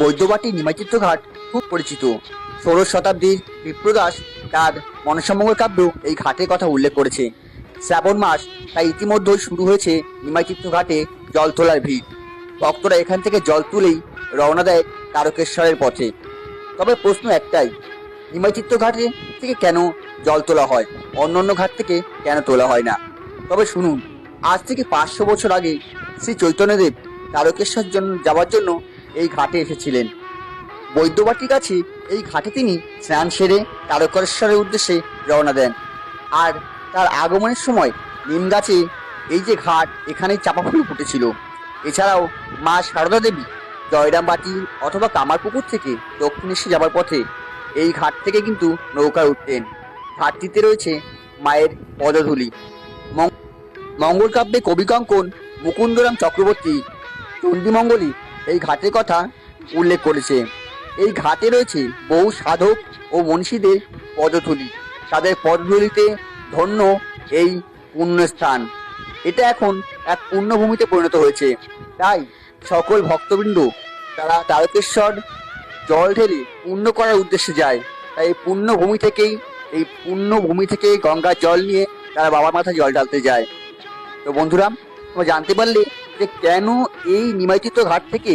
বৈদ্যবাটি নিমাচিত্র ঘাট খুব পরিচিত। ষোড়শ শতাব্দীর বিপ্রদাস তার মনসামঙ্গল কাব্য এই ঘাটের কথা উল্লেখ করেছে। শ্রাবণ মাস তাই ইতিমধ্যেই শুরু হয়েছে নিমাইচিত্র ঘাটে জল তোলার ভিড়। ভক্তরা এখান থেকে জল তুলেই রওনা দেয় তারকেশ্বরের পথে। তবে প্রশ্ন একটাই নিমাইচিত্র ঘাটে থেকে কেন জল তোলা হয়? অন্য অন্য ঘাট থেকে কেন তোলা হয় না? তবে শুনুন, আজ থেকে পাঁচশো বছর আগে শ্রী চৈতন্যদেব তারকেশ্বর জন্য যাওয়ার জন্য এই ঘাটে এসেছিলেন। বৈদ্যবাটির কাছে এই ঘাটে তিনি স্নান সেরে তারকেশ্বরের উদ্দেশ্যে রওনা দেন। আর তার আগমনের সময় নিম গাছে এই যে ঘাট এখানেই চাপা ফুল ফুটেছিল। এছাড়াও মা সারদা দেবী জয়রামবাটি অথবা কামারপুকুর থেকে দক্ষিণেশ্বর যাবার পথে এই ঘাট থেকে কিন্তু নৌকায় উঠতেন। ঘাটটিতে রয়েছে মায়ের পদধূলি। মঙ্গল কাব্যে কবি কঙ্কন, মুকুন্দরাম চক্রবর্তী, চণ্ডীমঙ্গলী এই ঘাটের কথা উল্লেখ করেছে। এই ঘাটে রয়েছে বহু সাধক ও মনীষীদের পদধূলি। তাদের পদধূলিতে ধন্য এই পুণ্যস্থান। এটা এখন এক পুণ্যভূমিতে পরিণত হয়েছে। তাই সকল ভক্তবৃন্দ তারা তারকেশ্বর জল ঢেলে পুণ্য করার উদ্দেশ্যে যায়। তাই এই পুণ্যভূমি থেকেই, এই পুণ্যভূমি থেকে গঙ্গার জল নিয়ে তারা বাবার মাথায় জল ঢালতে যায়। তো বন্ধুরা জানতে পারলে যে কেন এই নিমাইচিত ঘাট থেকে